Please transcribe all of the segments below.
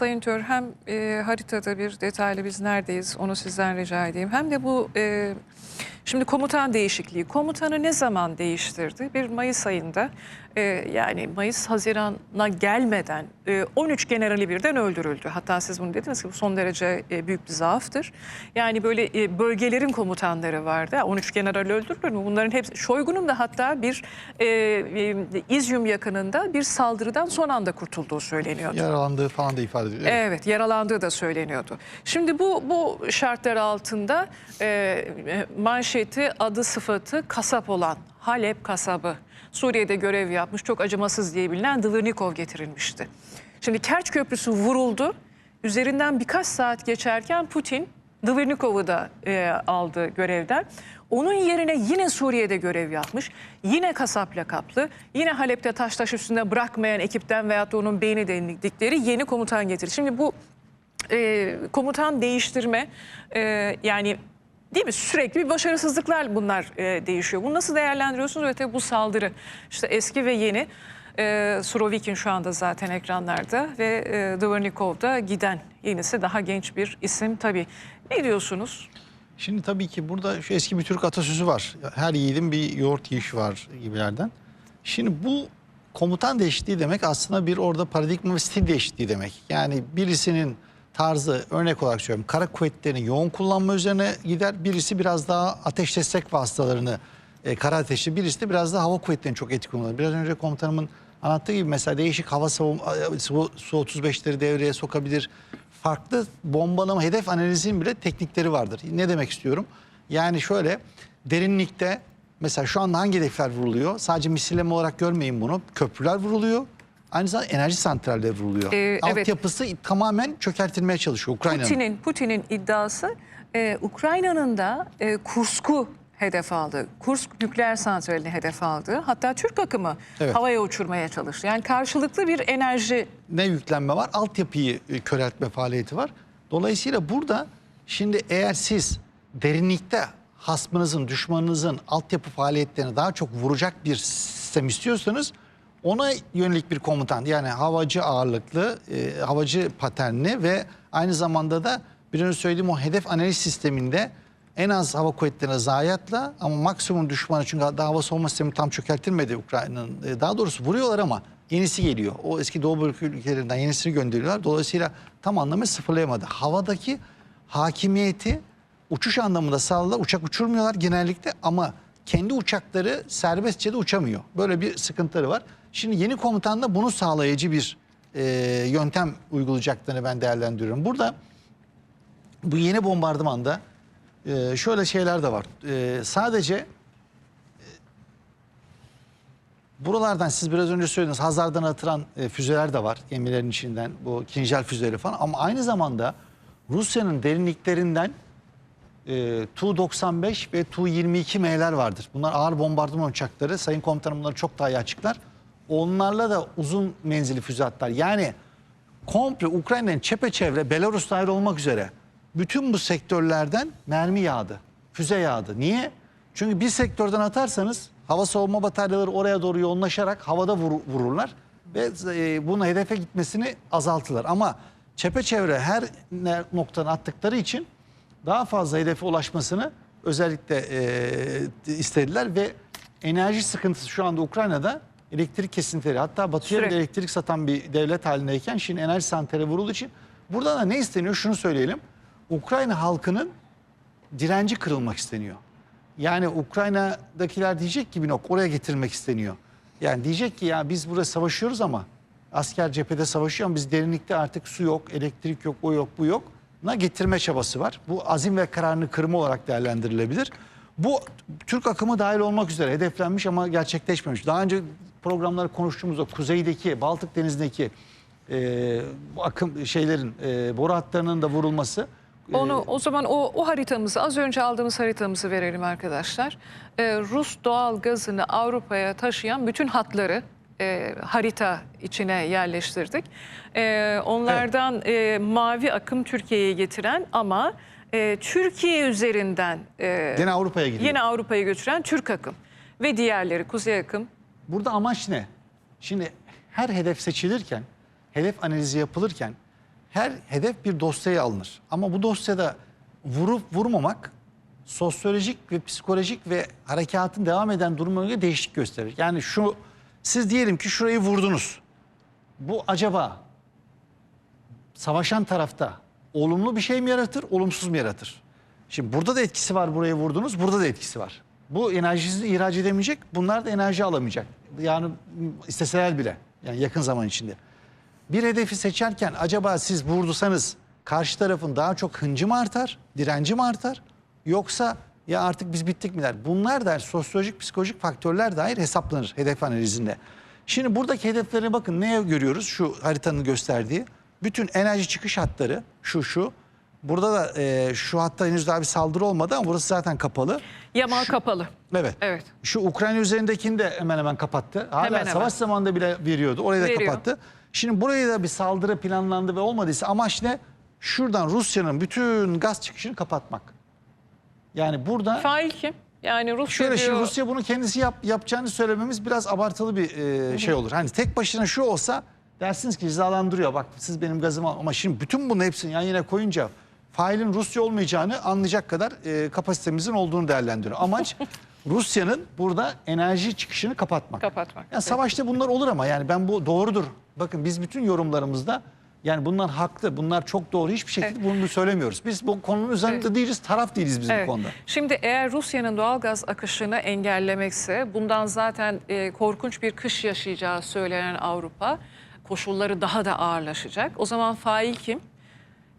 Sayın Tör hem e, haritada bir detaylı biz neredeyiz onu sizden rica edeyim. Hem de bu e, şimdi komutan değişikliği. Komutanı ne zaman değiştirdi? Bir Mayıs ayında e, yani Mayıs Haziran'a gelmeden e, 13 generali birden öldürüldü. Hatta siz bunu dediniz ki bu son derece e, büyük bir zaaftır. Yani böyle e, bölgelerin komutanları vardı. 13 general öldürülür mü? Bunların hepsi Şoygu'nun da hatta bir e, e, İzyum yakınında bir saldırıdan son anda kurtulduğu söyleniyordu. Yaralandığı falan da ifade ediliyor. Evet. Evet yaralandığı da söyleniyordu. Şimdi bu bu şartlar altında e, manşeti adı sıfatı kasap olan Halep kasabı Suriye'de görev yapmış çok acımasız diye bilinen Dvırnikov getirilmişti. Şimdi Kerç Köprüsü vuruldu. Üzerinden birkaç saat geçerken Putin Dvırnikov'u da e, aldı görevden. Onun yerine yine Suriye'de görev yapmış. Yine kasap lakaplı. Yine Halep'te taş taş üstünde bırakmayan ekipten veyahut da onun beyni denildikleri yeni komutan getirdi. Şimdi bu e, komutan değiştirme e, yani değil mi sürekli bir başarısızlıklar bunlar e, değişiyor. Bunu nasıl değerlendiriyorsunuz ve tabii bu saldırı işte eski ve yeni e, Surovikin şu anda zaten ekranlarda ve e, Dvırnikov'da giden yenisi daha genç bir isim tabii. Ne diyorsunuz? Şimdi tabii ki burada şu eski bir Türk atasözü var. Her yiğidin bir yoğurt yiyişi var gibilerden. Şimdi bu komutan değişikliği demek aslında bir orada paradigma ve stil değişikliği demek. Yani birisinin tarzı örnek olarak söylüyorum kara kuvvetlerini yoğun kullanma üzerine gider. Birisi biraz daha ateş destek vasıtalarını e, kara ateşli birisi de biraz daha hava kuvvetlerini çok etkili kullanır. Biraz önce komutanımın anlattığı gibi mesela değişik hava savunma su, su 35'leri devreye sokabilir. Farklı bombalama hedef analizinin bile teknikleri vardır. Ne demek istiyorum? Yani şöyle derinlikte mesela şu anda hangi hedefler vuruluyor? Sadece misilleme olarak görmeyin bunu. Köprüler vuruluyor. Aynı zamanda enerji santralleri vuruluyor. Ee, evet. Altyapısı tamamen çökertilmeye çalışıyor Ukrayna'nın. Putin'in Putin'in iddiası e, Ukrayna'nın da e, Kursk'u hedef aldı. Kursk nükleer santralini hedef aldı. Hatta Türk akımı Evet. havaya uçurmaya çalıştı. Yani karşılıklı bir enerji ne yüklenme var? Altyapıyı e, köreltme faaliyeti var. Dolayısıyla burada şimdi eğer siz derinlikte hasmınızın, düşmanınızın altyapı faaliyetlerini daha çok vuracak bir sistem istiyorsanız ona yönelik bir komutan yani havacı ağırlıklı, e, havacı paternli ve aynı zamanda da bir önce söylediğim o hedef analiz sisteminde en az hava kuvvetlerine zayiatla ama maksimum düşmanı çünkü daha hava savunma sistemi tam çökertilmedi Ukrayna'nın. E, Daha doğrusu vuruyorlar ama yenisi geliyor. O eski Doğu bölge ülkelerinden yenisini gönderiyorlar. Dolayısıyla tam anlamıyla sıfırlayamadı. Havadaki hakimiyeti uçuş anlamında sağladılar. Uçak uçurmuyorlar genellikle ama kendi uçakları serbestçe de uçamıyor. Böyle bir sıkıntıları var. Şimdi yeni komutan da bunu sağlayıcı bir e, yöntem uygulayacaklarını ben değerlendiriyorum. Burada bu yeni bombardımanda e, şöyle şeyler de var. E, sadece e, buralardan siz biraz önce söylediniz Hazar'dan atılan e, füzeler de var gemilerin içinden bu Kinjal füzeleri falan ama aynı zamanda Rusya'nın derinliklerinden e, Tu-95 ve Tu-22M'ler vardır. Bunlar ağır bombardıman uçakları. Sayın komutanım bunları çok daha iyi açıklar. Onlarla da uzun menzili füze atlar. Yani komple Ukrayna'nın çepeçevre Belarus dahil olmak üzere bütün bu sektörlerden mermi yağdı. Füze yağdı. Niye? Çünkü bir sektörden atarsanız hava savunma bataryaları oraya doğru yoğunlaşarak havada vur- vururlar ve e, bunun hedefe gitmesini azaltırlar. Ama çepeçevre her noktadan attıkları için daha fazla hedefe ulaşmasını özellikle e, istediler ve enerji sıkıntısı şu anda Ukrayna'da elektrik kesintileri hatta batıya bile elektrik satan bir devlet halindeyken şimdi enerji santrali vurulduğu için burada da ne isteniyor şunu söyleyelim. Ukrayna halkının direnci kırılmak isteniyor. Yani Ukrayna'dakiler diyecek ki bir nokta oraya getirmek isteniyor. Yani diyecek ki ya biz burada savaşıyoruz ama asker cephede savaşıyor ama biz derinlikte artık su yok, elektrik yok, o yok, bu yok. Na getirme çabası var. Bu azim ve kararını kırma olarak değerlendirilebilir. Bu Türk akımı dahil olmak üzere hedeflenmiş ama gerçekleşmemiş. Daha önce programları konuştuğumuzda kuzeydeki, Baltık Denizi'ndeki e, akım şeylerin, e, boru hatlarının da vurulması Onu o zaman o, o haritamızı az önce aldığımız haritamızı verelim arkadaşlar. Ee, Rus doğal gazını Avrupa'ya taşıyan bütün hatları e, harita içine yerleştirdik. Ee, onlardan e, mavi akım Türkiye'ye getiren ama e, Türkiye üzerinden e, Gene Avrupa'ya gidiyor. yine Avrupa'ya götüren Türk akım ve diğerleri kuzey akım. Burada amaç ne? Şimdi her hedef seçilirken, hedef analizi yapılırken her hedef bir dosyaya alınır. Ama bu dosyada vurup vurmamak sosyolojik ve psikolojik ve harekatın devam eden durumuna göre değişik gösterir. Yani şu siz diyelim ki şurayı vurdunuz. Bu acaba savaşan tarafta olumlu bir şey mi yaratır, olumsuz mu yaratır? Şimdi burada da etkisi var buraya vurdunuz, burada da etkisi var. Bu enerjisini ihraç edemeyecek, bunlar da enerji alamayacak. Yani isteseler bile, yani yakın zaman içinde. Bir hedefi seçerken acaba siz vurdusanız karşı tarafın daha çok hıncı mı artar, direnci mi artar? Yoksa ya artık biz bittik mi der. Bunlar da sosyolojik, psikolojik faktörler dair hesaplanır hedef analizinde. Şimdi buradaki hedeflere bakın neye görüyoruz şu haritanın gösterdiği. Bütün enerji çıkış hatları şu şu. Burada da e, şu hatta henüz daha bir saldırı olmadı ama burası zaten kapalı. Yamal kapalı. Evet. Evet. Şu Ukrayna üzerindekini de hemen hemen kapattı. Hala Hemen hemen. savaş zamanında bile veriyordu. Orayı da Veriyor. kapattı. Şimdi buraya da bir saldırı planlandı ve olmadıysa amaç ne? Şuradan Rusya'nın bütün gaz çıkışını kapatmak. Yani burada Fail kim? Yani Rusya şöyle şimdi diyor, Rusya bunu kendisi yap, yapacağını söylememiz biraz abartılı bir e, şey olur. Hani tek başına şu olsa dersiniz ki cezalandırıyor. Bak siz benim gazımı al- ama şimdi bütün bunun hepsini yan yana koyunca failin Rusya olmayacağını anlayacak kadar e, kapasitemizin olduğunu değerlendiriyor. Amaç Rusya'nın burada enerji çıkışını kapatmak. kapatmak. Yani savaşta bunlar olur ama yani ben bu doğrudur. Bakın biz bütün yorumlarımızda yani bunlar haklı, bunlar çok doğru. Hiçbir şekilde bunu söylemiyoruz. Biz bu konunun üzerinde değiliz, taraf değiliz biz Evet. bu konuda. Şimdi eğer Rusya'nın doğal gaz akışını engellemekse bundan zaten e, korkunç bir kış yaşayacağı söylenen Avrupa koşulları daha da ağırlaşacak. O zaman fail kim?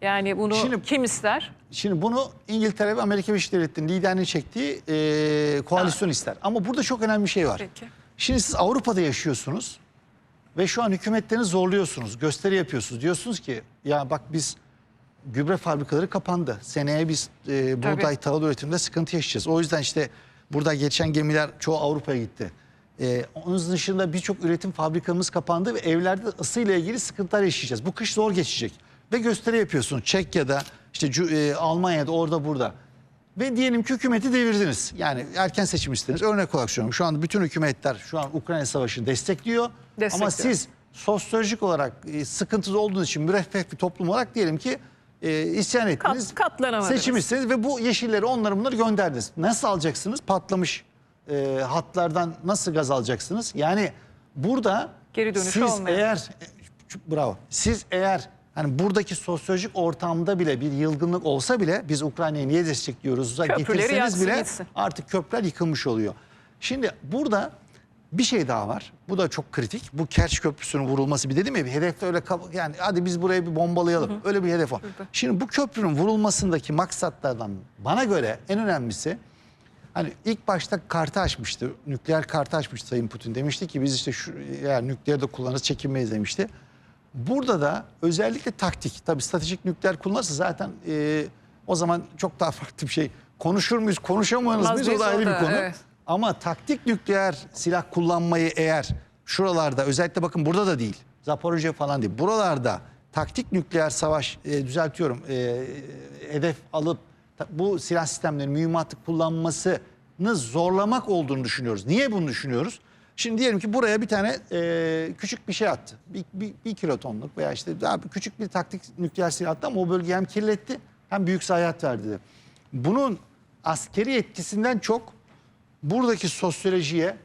Yani bunu Şimdi- kim ister? Şimdi bunu İngiltere ve Amerika Birleşik Devletleri'nin liderliğini çektiği e, koalisyon ister. Ama burada çok önemli bir şey var. Peki. Şimdi siz Avrupa'da yaşıyorsunuz ve şu an hükümetlerini zorluyorsunuz, gösteri yapıyorsunuz. Diyorsunuz ki ya bak biz gübre fabrikaları kapandı. Seneye biz e, buğday tahıl üretiminde sıkıntı yaşayacağız. O yüzden işte burada geçen gemiler çoğu Avrupa'ya gitti. E, onun dışında birçok üretim fabrikamız kapandı ve evlerde ısıyla ilgili sıkıntılar yaşayacağız. Bu kış zor geçecek. Ve gösteri yapıyorsunuz Çekya'da, işte e, Almanya'da, orada burada. Ve diyelim ki hükümeti devirdiniz. Yani erken seçim istediniz. Örnek olarak söylüyorum. Şu anda bütün hükümetler şu an Ukrayna Savaşı'nı destekliyor. Ama Destekliyor. siz sosyolojik olarak e, sıkıntılı olduğunuz için müreffeh bir toplum olarak diyelim ki e, isyan ettiniz. katlanamadınız. Seçim istediniz ve bu yeşilleri onları bunları gönderdiniz. Nasıl alacaksınız? Patlamış e, hatlardan nasıl gaz alacaksınız? Yani burada Geri dönüşü siz olmayan. eğer e, bravo siz eğer hani buradaki sosyolojik ortamda bile bir yılgınlık olsa bile biz Ukrayna'yı niye destekliyoruz? Getirseniz bile gitsin. artık köprüler yıkılmış oluyor. Şimdi burada bir şey daha var. Bu da çok kritik. Bu Kerç Köprüsü'nün vurulması bir dedim ya bir hedefte öyle yani hadi biz buraya bir bombalayalım. Öyle bir hedef o. Şimdi bu köprünün vurulmasındaki maksatlardan bana göre en önemlisi Hani ilk başta kartı açmıştı. Nükleer kartı açmıştı Sayın Putin. Demişti ki biz işte şu eğer nükleer de kullanırız çekinmeyiz demişti. Burada da özellikle taktik. Tabii stratejik nükleer kullanırsa zaten e, o zaman çok daha farklı bir şey. Konuşur muyuz, konuşamıyoruz Olmaz muyuz o mıyız? da ayrı bir konu. evet. Ama taktik nükleer silah kullanmayı eğer şuralarda özellikle bakın burada da değil. Zaporojye falan değil. Buralarda taktik nükleer savaş e, düzeltiyorum. e, hedef alıp bu silah sistemleri mühimmatı kullanmasını zorlamak olduğunu düşünüyoruz. Niye bunu düşünüyoruz? Şimdi diyelim ki buraya bir tane e, küçük bir şey attı. Bir, bir, bir kilotonluk veya işte daha bir küçük bir taktik nükleer silah attı ama o bölgeyi hem kirletti hem büyük zayiat verdi. Bunun askeri etkisinden çok buradaki sosyolojiye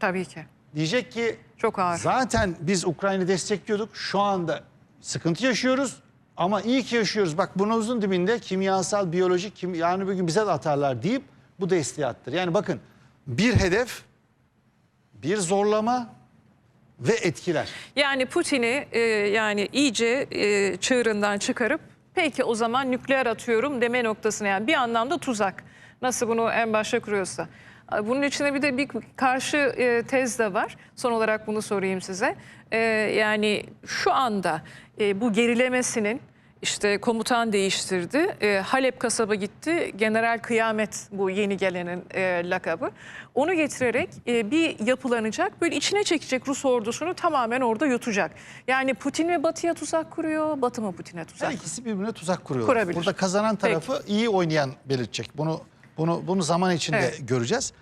Tabii ki. diyecek ki Çok ağır. zaten biz Ukrayna'yı destekliyorduk. Şu anda sıkıntı yaşıyoruz ama iyi ki yaşıyoruz. Bak bunun dibinde kimyasal, biyolojik, kim, yani bugün bize de atarlar deyip bu desteği attır. Yani bakın bir hedef, bir zorlama ve etkiler. Yani Putin'i e, yani iyice e, çığırından çıkarıp peki o zaman nükleer atıyorum deme noktasına yani bir anlamda tuzak. Nasıl bunu en başta kuruyorsa. Bunun içinde bir de bir karşı e, tez de var. Son olarak bunu sorayım size. E, yani şu anda e, bu gerilemesinin işte komutan değiştirdi. E, Halep kasaba gitti. General Kıyamet bu yeni gelenin e, lakabı. Onu getirerek e, bir yapılanacak. Böyle içine çekecek Rus ordusunu tamamen orada yutacak. Yani Putin mi Batı'ya tuzak kuruyor, Batı mı Putin'e Her tuzak? ikisi birbirine tuzak kuruyorlar. Kurabilir. Burada kazanan tarafı iyi oynayan belirtecek. Bunu bunu bunu zaman içinde Evet. göreceğiz.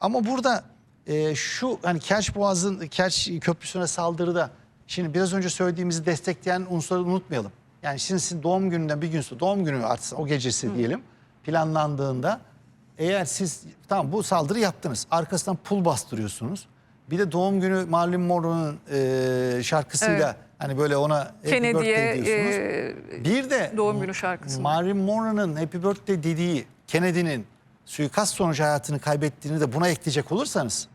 Ama burada e, şu hani Kerç Boğazı'nın Kerç Köprüsü'ne saldırıda şimdi biraz önce söylediğimizi destekleyen unsurları unutmayalım. Yani şimdi sizin doğum gününden bir gün sonra doğum günü artık o gecesi diyelim planlandığında eğer siz tamam bu saldırı yaptınız arkasından pul bastırıyorsunuz. Bir de doğum günü Marilyn Monroe'nun e, şarkısıyla Evet. hani böyle ona Happy Kennedy'ye Birthday diyorsunuz. e, Bir de doğum günü şarkısı. Marilyn Monroe'nun Happy Birthday dediği Kennedy'nin suikast sonucu hayatını kaybettiğini de buna ekleyecek olursanız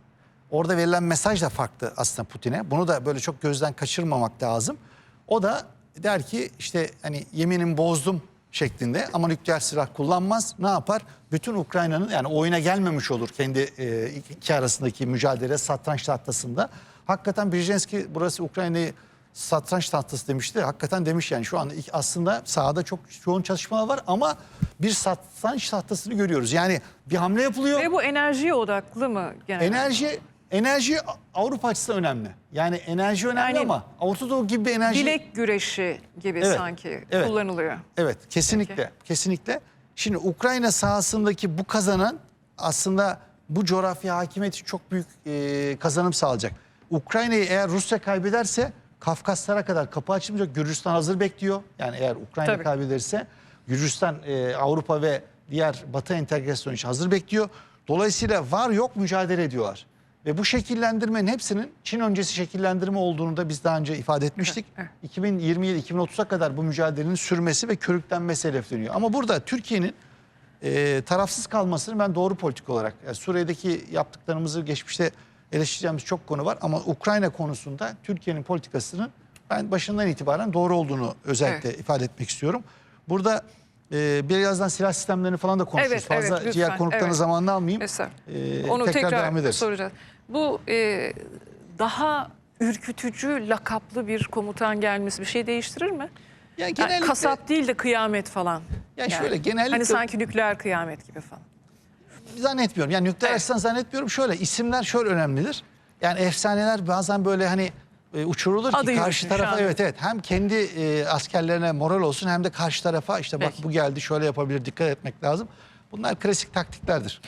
orada verilen mesaj da farklı aslında Putin'e. Bunu da böyle çok gözden kaçırmamak lazım. O da der ki işte hani yeminimi bozdum şeklinde ama nükleer silah kullanmaz. Ne yapar? Bütün Ukrayna'nın yani oyuna gelmemiş olur kendi e, iki arasındaki mücadele satranç tahtasında. Hakikaten Brzezinski burası Ukrayna'yı satranç tahtası demişti. Hakikaten demiş yani şu anda ilk- aslında sahada çok yoğun çalışmalar var ama bir satranç tahtasını görüyoruz. Yani bir hamle yapılıyor. Ve bu enerjiye odaklı mı? genelde? Enerji enerji Avrupa açısından önemli. Yani enerji önemli Yani ama Orta Doğu gibi bir enerji Bilek güreşi gibi Evet, sanki evet. kullanılıyor. Evet kesinlikle kesinlikle. Şimdi Ukrayna sahasındaki bu kazanan aslında bu coğrafya hakimiyeti çok büyük e, kazanım sağlayacak. Ukrayna'yı eğer Rusya kaybederse Kafkaslara kadar kapı açılmayacak. Gürcistan hazır bekliyor. Yani eğer Ukrayna Tabii. kaybederse Gürcistan e, Avrupa ve diğer Batı entegrasyonu için hazır bekliyor. Dolayısıyla var yok mücadele ediyorlar. Ve bu şekillendirmenin hepsinin Çin öncesi şekillendirme olduğunu da biz daha önce ifade etmiştik. 2027-2030'a kadar bu mücadelenin sürmesi ve körüklenmesi hedefleniyor. Ama burada Türkiye'nin e, tarafsız kalmasını ben doğru politik olarak yani Suriye'deki yaptıklarımızı geçmişte eleştireceğimiz çok konu var ama Ukrayna konusunda Türkiye'nin politikasının ben başından itibaren doğru olduğunu özellikle ifade etmek istiyorum. Burada e, birazdan silah sistemlerini falan da konuşuruz. Evet, Fazla evet, lütfen, diğer konuklarını evet. zamanını almayayım. Mesela E, onu tekrar, tekrar, devam ederiz. soracağız. Bu e, daha ürkütücü lakaplı bir komutan gelmesi bir şey değiştirir mi? Yani Yani genellikle kasap değil de kıyamet falan. Ya şöyle, genellikle- Hani sanki nükleer kıyamet gibi falan. zannetmiyorum. Yani nükleer Evet. açıdan zannetmiyorum. Şöyle isimler şöyle önemlidir. Yani efsaneler bazen böyle hani e, uçurulur Adı ki karşı tarafa evet evet hem kendi e, askerlerine moral olsun hem de karşı tarafa işte bak Peki. bu geldi şöyle yapabilir dikkat etmek lazım. Bunlar klasik taktiklerdir.